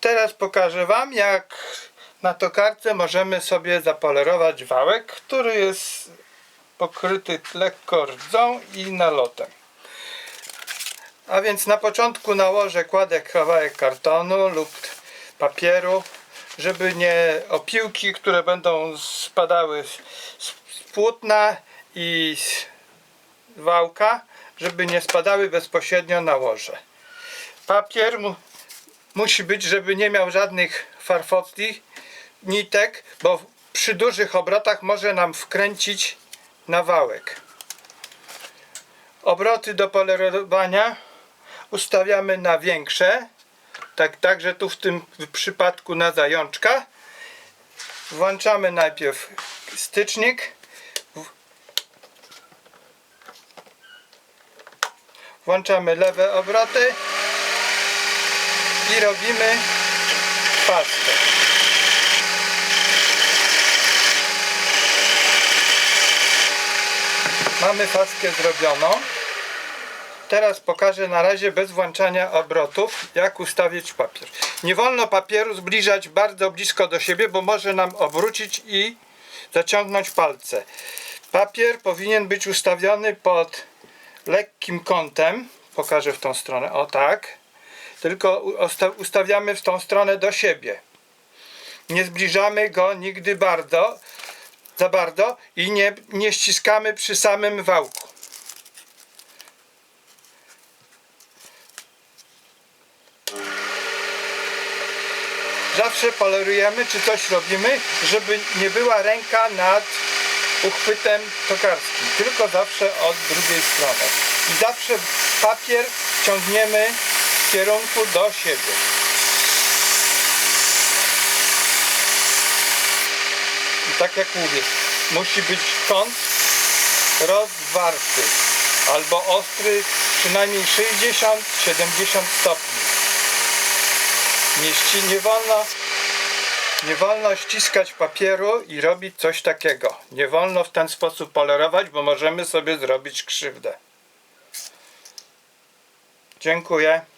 Teraz pokażę Wam, jak na tokarce możemy sobie zapolerować wałek, który jest pokryty lekko rdzą i nalotem. A więc na początku nałożę kładę kawałek kartonu lub papieru, żeby nie opiłki, które będą spadały z, płótna i z wałka, żeby nie spadały bezpośrednio na łoże. Papier musi być, żeby nie miał żadnych farfotli, nitek, bo przy dużych obrotach może nam wkręcić na wałek. Obroty do polerowania ustawiamy na większe, tak, także tu w tym przypadku na zajączka. Włączamy najpierw stycznik. Włączamy lewe obroty i robimy pastę. Mamy faskę zrobioną. Teraz pokażę na razie bez włączania obrotów, jak ustawić papier. Nie wolno papieru zbliżać bardzo blisko do siebie, bo może nam obrócić i zaciągnąć palce. Papier powinien być ustawiony pod lekkim kątem. Pokażę w tą stronę. O tak. Tylko usta- ustawiamy w tą stronę do siebie. Nie zbliżamy go nigdy bardzo, za bardzo i nie, nie ściskamy przy samym wałku. Zawsze polerujemy, czy coś robimy, żeby nie była ręka nad uchwytem tokarskim, tylko zawsze od drugiej strony. I zawsze papier ciągniemy kierunku do siebie. I tak jak mówię, musi być kąt rozwarty albo ostry przynajmniej 60-70 stopni. Nie, nie wolno nie wolno ściskać papieru i robić coś takiego. Nie wolno w ten sposób polerować, bo możemy sobie zrobić krzywdę. Dziękuję.